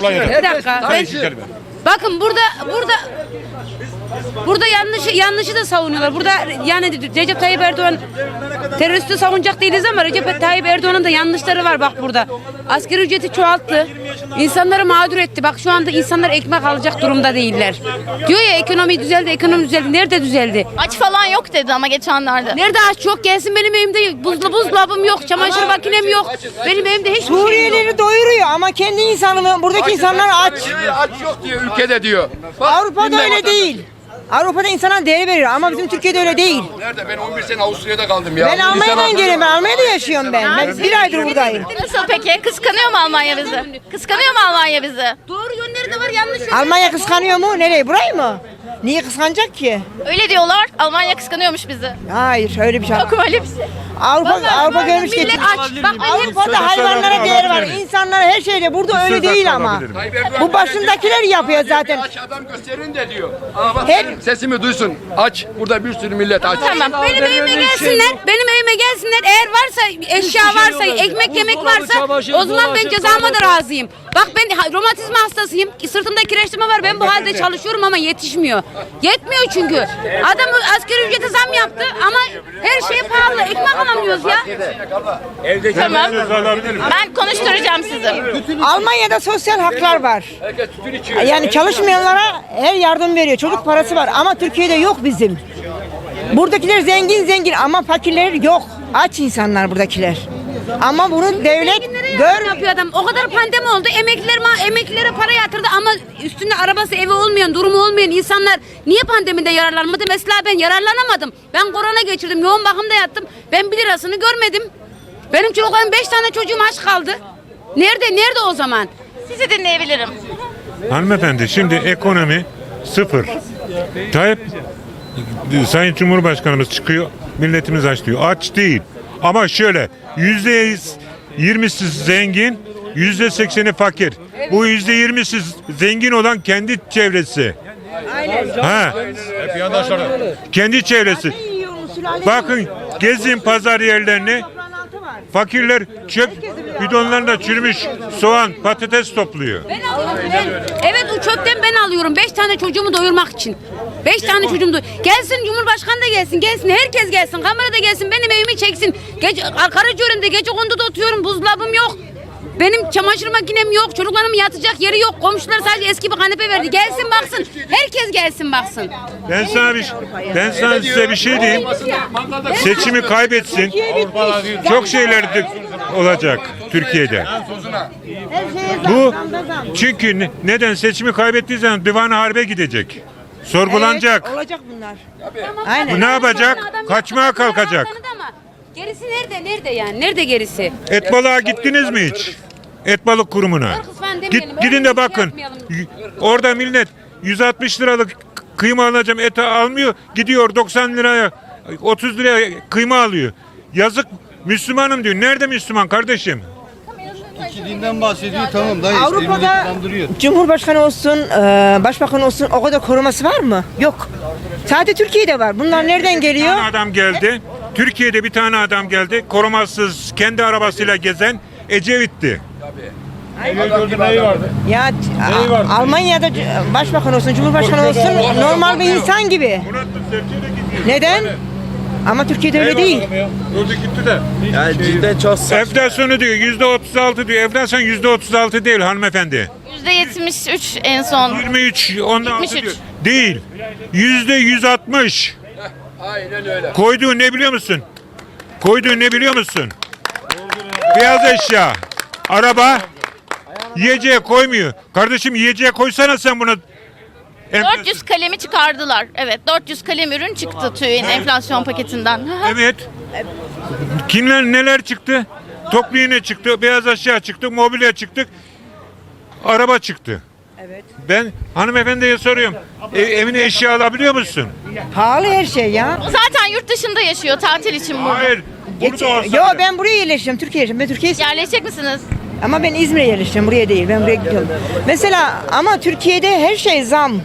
Bir dakika. Ben, bakın burada burada burada yanlışı yanlışı da savunuyorlar. Burada yani Recep Tayyip Erdoğan teröristi savunacak değiliz ama Recep Tayyip Erdoğan'ın da yanlışları var bak burada. Asgari ücreti çoğalttı. İnsanları mağdur etti. Bak şu anda insanlar ekmek alacak durumda değiller. Diyor ya ekonomi düzeldi, ekonomi düzeldi. Nerede düzeldi? Aç falan yok dedi ama geçenlerde. Nerede aç yok gelsin benim evimde buzlu buzdolabım yok, çamaşır makinem yok. Benim evimde hiçbir şey yok. Suriyelileri doyuruyor ama kendi insanını buradaki insanlar aç. Aç yok diyor ülkede diyor. Bak, Avrupa'da öyle değil. Avrupa'da insana değer veriyor ama bizim Türkiye'de öyle değil. Nerede? Ben 11 sene Avusturya'da kaldım ya. Ben Almanya'dan geliyorum. Ben Almanya'da yaşıyorum ben. Ben bir aydır buradayım. Nasıl peki? Kıskanıyor mu Almanya bizi? Kıskanıyor mu Almanya bizi? Doğru yönleri de var, yanlış yönleri Almanya kıskanıyor mu? Nereye? Burayı mı? Niye kıskanacak ki? Öyle diyorlar. Almanya kıskanıyormuş bizi. Hayır öyle bir şey. Yok öyle bir şey. Avrupa Vallahi Avrupa böyle görmüş millet geçmiş. aç. Bak Avrupa'da hayvanlara değer var. İnsanlara her şeyde. Burada öyle değil ama. Bu başındakiler yapıyor zaten. Aç adam gösterin de diyor. Ama bak Hep- benim sesimi duysun. Aç. Burada bir sürü millet aç. Tamam. benim evime gelsinler. Benim evime gelsinler. Eğer varsa eşya varsa, ekmek yemek varsa o zaman ben cezama da razıyım. Bak ben ha- romatizma hastasıyım. Sırtımda kireçleme var. Ben bu halde çalışıyorum ama yetişmiyor. Yetmiyor çünkü. Adam asgari ücrete zam yaptı ama her şey pahalı. Ekmek alamıyoruz ya. Tamam. Ben konuşturacağım sizi. Almanya'da sosyal haklar var. Yani çalışmayanlara her yardım veriyor. Çocuk parası var ama Türkiye'de yok bizim. Buradakiler zengin zengin ama fakirler yok. Aç insanlar buradakiler. Ama bunu devlet Gör gör yapıyor adam. O kadar pandemi oldu. Emekliler ma emeklilere para yatırdı ama üstünde arabası evi olmayan, durumu olmayan insanlar niye pandemide yararlanmadı? Mesela ben yararlanamadım. Ben korona geçirdim. Yoğun bakımda yattım. Ben bir lirasını görmedim. Benim çocuklarım beş tane çocuğum aç kaldı. Nerede? Nerede o zaman? Sizi dinleyebilirim. Hanımefendi şimdi ekonomi sıfır. Tayyip Sayın Cumhurbaşkanımız çıkıyor milletimiz aç diyor. Aç değil. Ama şöyle yüzde yirmisi zengin yüzde sekseni fakir. Bu yüzde yirmisi zengin olan kendi çevresi. Ha. Kendi çevresi. Bakın gezin pazar yerlerini. Fakirler çöp bidonlarında çürümüş soğan, patates topluyor. Ben alıyorum ben. Evet o çöpten ben alıyorum. Beş tane çocuğumu doyurmak için. Beş tane çocuğumu doy- Gelsin Cumhurbaşkanı da gelsin. Gelsin herkes gelsin. Kamera da gelsin. Benim evimi çeksin. Gece, Karacaören'de gece konduda oturuyorum. Buzdolabım yok. Benim çamaşır makinem yok. Çocuklarımın yatacak yeri yok. Komşular sadece eski bir kanepe verdi. Gelsin baksın. Herkes gelsin baksın. Ben sana bir ben sana size bir şey diyeyim. Seçimi kaybetsin. Çok şeyler de olacak Türkiye'de. Bu çünkü ne- neden seçimi kaybettiği zaman divan harbe gidecek. Sorgulanacak. Evet, olacak bunlar. Tamam, Aynen. Bu ne yapacak? Kaçmaya kalkacak. ama Gerisi nerede? Nerede yani? Nerede gerisi? Et balığa gittiniz mi hiç? Et balık kurumuna. Falan Git, demeyelim, gidin öyle de bir şey bakın. yapmayalım. Y- Orada millet 160 liralık kıyma alacağım eti almıyor. Gidiyor 90 liraya 30 liraya kıyma alıyor. Yazık Müslümanım diyor. Nerede Müslüman kardeşim? Dinden bahsediyor tamam dayı Avrupa'da kandırıyor. Cumhurbaşkanı olsun, e, başbakan olsun o kadar koruması var mı? Yok. Sadece Türkiye'de var. Bunlar nereden Bir geliyor? tane adam geldi. Türkiye'de bir tane adam geldi. Korumasız kendi arabasıyla gezen Ecevit'ti. Ya a- Almanya'da c- başbakan olsun, cumhurbaşkanı olsun normal bir insan gibi. Neden? Ama Türkiye'de öyle değil. Gördü gitti de. Yani cidden çok Enflasyonu diyor yüzde 36 diyor. Enflasyon yüzde 36 değil hanımefendi. %73 en son. 23 ondan altı 73. diyor. Değil. Yüzde 160. Aynen öyle. Koyduğu ne biliyor musun? Koyduğu ne biliyor musun? Beyaz eşya. Araba. Yiyeceğe koymuyor. Kardeşim yiyeceğe koysana sen buna. Enflasyon- 400 kalemi çıkardılar. Evet 400 kalem ürün çıktı TÜİ'nin enflasyon paketinden. Evet. Kimler neler çıktı? Toplu iğne çıktı, beyaz eşya çıktı, mobilya çıktı, araba çıktı. Evet. Ben hanımefendiye soruyorum. E, evine eşya alabiliyor musun? Pahalı her şey ya. Zaten yurt dışında yaşıyor tatil için burada. Hayır. Geç, Burada olsa yo bile. ben buraya yerleşiyorum. Türkiye yerleşiyorum. Ben Türkiye Yerleşecek misiniz? ama ben İzmir'e yerleşiyorum. Buraya değil. Ben buraya gidiyorum. Mesela ama Türkiye'de her şey zam.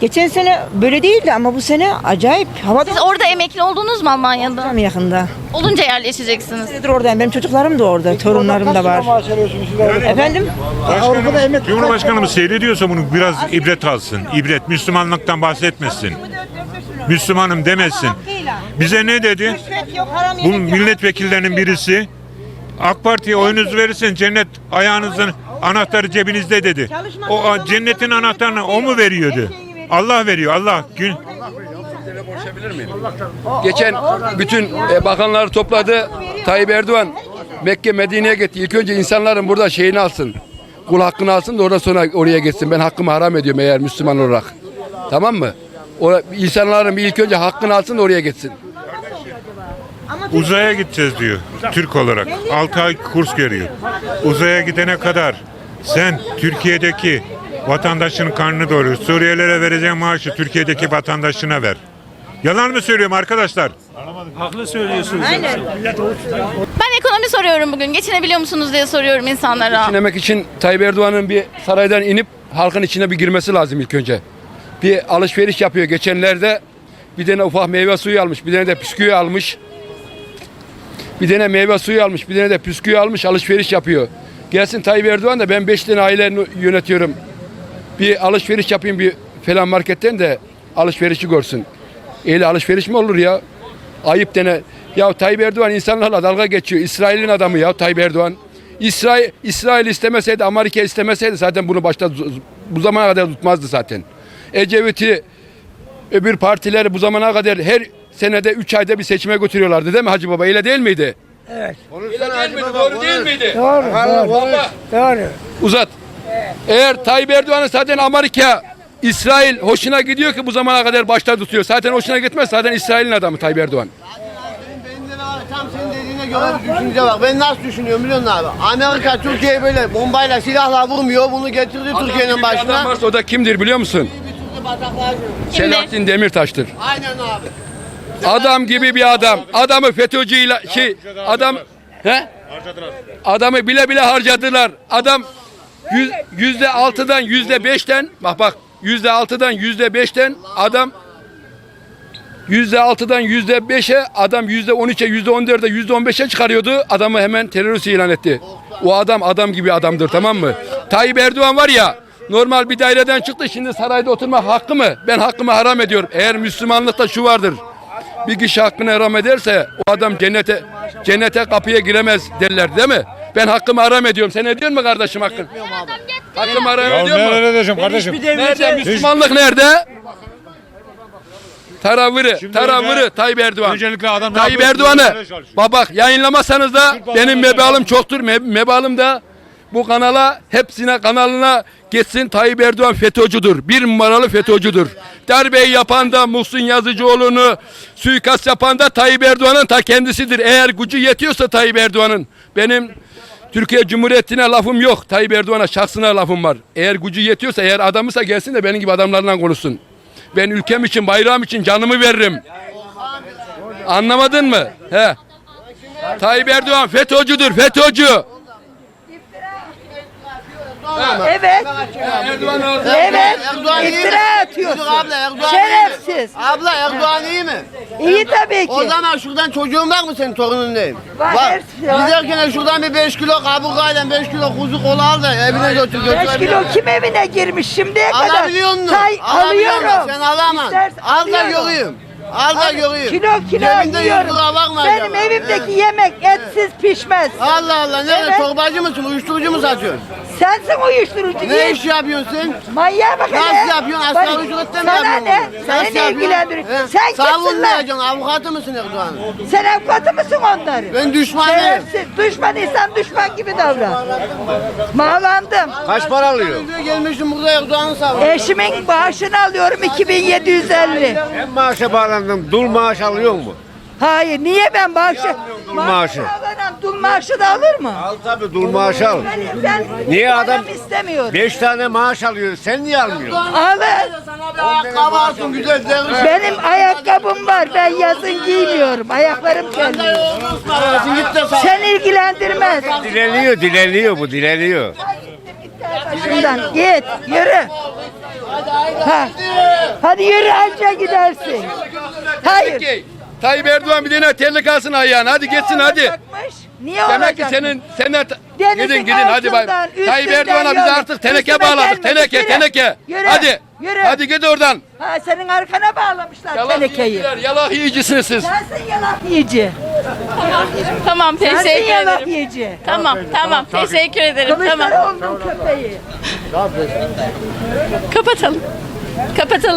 Geçen sene böyle değildi ama bu sene acayip. Havada Siz orada emekli oldunuz mu Almanya'da? tam yakında. Olunca yerleşeceksiniz. Nedir oradayım? Benim çocuklarım da orada, torunlarım da var. Efendim? Başkanım, Cumhurbaşkanımız seyrediyorsa bunu biraz ibret alsın. İbret, Müslümanlıktan bahsetmesin. Müslümanım demesin. Bize ne dedi? Bu milletvekillerinin birisi AK Parti'ye oyunuzu verirsen cennet ayağınızın anahtarı cebinizde dedi. O a- cennetin anahtarını o mu veriyordu? Allah veriyor Allah. Gün, Geçen bütün e, bakanları topladı. Tayyip Erdoğan Mekke Medine'ye gitti. İlk önce insanların burada şeyini alsın. Kul hakkını alsın da oradan sonra oraya gitsin. Ben hakkımı haram ediyorum eğer Müslüman olarak. Tamam mı? O, insanların bir ilk önce hakkını alsın da oraya gitsin. uzaya gideceğiz diyor Türk olarak. 6 ay kurs görüyor. Uzaya gidene kadar sen Türkiye'deki vatandaşının karnını doyur. Suriyelilere vereceğin maaşı Türkiye'deki vatandaşına ver. Yalan mı söylüyorum arkadaşlar? Ben ekonomi soruyorum bugün. Geçinebiliyor musunuz diye soruyorum insanlara. Geçinemek için Tayyip Erdoğan'ın bir saraydan inip halkın içine bir girmesi lazım ilk önce. Bir alışveriş yapıyor. Geçenlerde bir tane ufak meyve suyu almış, bir tane de bisküvi almış. Bir tane meyve suyu almış, bir tane de bisküvi almış, alışveriş yapıyor. Gelsin Tayyip Erdoğan da ben 5 tane aile yönetiyorum. Bir alışveriş yapayım bir falan marketten de alışverişi görsün. Öyle alışveriş mi olur ya? Ayıp dene. Ya Tayyip Erdoğan insanlarla dalga geçiyor. İsrail'in adamı ya Tayyip Erdoğan. İsrail İsrail istemeseydi, Amerika istemeseydi zaten bunu başta bu zamana kadar tutmazdı zaten. Ecevit'i öbür partileri bu zamana kadar her senede 3 ayda bir seçime götürüyorlardı değil mi Hacı Baba? Öyle değil miydi? Evet. Öyle değil miydi? Doğru değil miydi? Doğru. Baba. Doğru. Uzat. Eğer Tayyip Erdoğan'ın zaten Amerika, İsrail hoşuna gidiyor ki bu zamana kadar başta tutuyor. Zaten hoşuna gitmez. Zaten İsrail'in adamı Tayyip Erdoğan. Tam senin dediğine göre bir düşünce var. Ben nasıl düşünüyorum biliyor musun abi? Amerika Türkiye'yi böyle bombayla silahla vurmuyor. Bunu getirdi Türkiye'nin Adam başına. varsa o da kimdir biliyor musun? Selahattin Demirtaş'tır. Aynen abi. Adam gibi bir adam. Adamı FETÖ'cüyle şey adam he? Adamı bile bile harcadılar. Adam yüz- yüzde altıdan yüzde beşten bak bak yüzde altıdan yüzde beşten adam yüzde altıdan yüzde beşe adam yüzde on üçe yüzde on dörde yüzde on beşe çıkarıyordu. Adamı hemen terörist ilan etti. O adam adam gibi adamdır tamam mı? Tayyip Erdoğan var ya normal bir daireden çıktı şimdi sarayda oturmak hakkı mı? Ben hakkımı haram ediyorum. Eğer Müslümanlıkta şu vardır. Bir kişi hakkını haram ederse o adam cennete cennete kapıya giremez derler değil mi? Ben hakkımı haram ediyorum. Sen ediyor mu kardeşim hakkın? Hakkımı haram ediyor mu? edeceğim kardeşim? Nerede Müslümanlık nerede? Taravırı, taravırı Tayyip Erdoğan. Öncelikle adam ne Tayyip yapıyor? Erdoğan'ı Söylemeye çalışıyor. bak bak yayınlamasanız da benim mebalım çoktur. Me- mebalım da bu kanala hepsine kanalına geçsin Tayyip Erdoğan FETÖ'cüdür. Bir numaralı FETÖ'cüdür. Darbeyi yapan da Muhsin Yazıcıoğlu'nu suikast yapan da Tayyip Erdoğan'ın ta kendisidir. Eğer gücü yetiyorsa Tayyip Erdoğan'ın benim Türkiye Cumhuriyeti'ne lafım yok. Tayyip Erdoğan'a şahsına lafım var. Eğer gücü yetiyorsa eğer adamısa gelsin de benim gibi adamlarla konuşsun. Ben ülkem için bayrağım için canımı veririm. Anlamadın mı? He. Tayyip Erdoğan FETÖ'cüdür, FETÖ'cü. Evet, Erdoğan evet. Erdoğan iyi mi? İftira atıyorsun. Dur abla Erdoğan iyi mi? Şerefsiz. Abla Erdoğan iyi mi? İyi tabii O ki. zaman şuradan çocuğun var mı senin torunun neyim? Var, hepsi var. Giderken şuradan bir 5 kilo kaburgayla 5 kilo kuzu kola al da evine götür götür. 5 kilo kim evine girmiş şimdiye kadar? Alabiliyor musun? Say, musun? alıyorum. Sen alamam. İstersen Al da alıyorum. göreyim. Al da göreyim. Kilo kilo Cebinde 100 yiyorum. lira var mı Benim acaba? evimdeki yemek etsiz pişmez. Allah Allah nerede Evet. torbacı mısın uyuşturucu mu satıyorsun? Sensin uyuşturucu. Ne iş yapıyorsun sen? Manyağa bak hele. Nasıl yapıyorsun? Asgari Bak, ücretle mi Sana yapıyorsun? ne? Seni ne? He? Sen kimsin lan? Savunmayacaksın. Avukatı mısın Erdoğan? Sen avukatı mısın onları? Ben düşmanıyım. Şerefsiz. Düşmanıysan düşman gibi davran. Bağlandım. Kaç para alıyor? Gelmişim burada Erdoğan'ı savunuyorum. Eşimin maaşını alıyorum 2750. Ben maaşa bağlandım. Dul maaş alıyor mu? Hayır niye ben maaşı? dul maaşı? alan dul maaşı da alır mı? Al tabii dul maaşı al. Ben, ben Niye adam- param istemiyorum. Beş tane maaş alıyor. Sen niye almıyorsun? Alır. Sana bir ayakkabı alsın güzel derviş. Benim ayakkabım var. Ben yazın giymiyorum. Ayaklarım kendi. Git de. Sen ilgilendirmez. Dileniyor, dileniyor bu, dileniyor. Şundan git yürü. Ha. Hadi yürü anca gidersin. Hayır. Tayyip Erdoğan bir tane terlik alsın ayağına. Hadi geçsin hadi. Olacakmış. Niye Demek ki senin senden Denizin gidin gidin hadi bay. altından, Tayyip üstünden Erdoğan'a biz yürü. artık teneke Üstüme bağladık. gelme, Teneke yürü. teneke. Yürü, Hadi. yürü. Hadi git oradan. Ha, senin arkana bağlamışlar Yalak tenekeyi. yiyiciler, yalak yiyicisiniz siz. Sensin yalak yiyici. Tamam Sensin teşekkür yalak ederim. yiyici. Tamam tamam teşekkür ederim. Tamam. Kılıçdaroğlu'nun köpeği. Kapatalım. Kapatalım.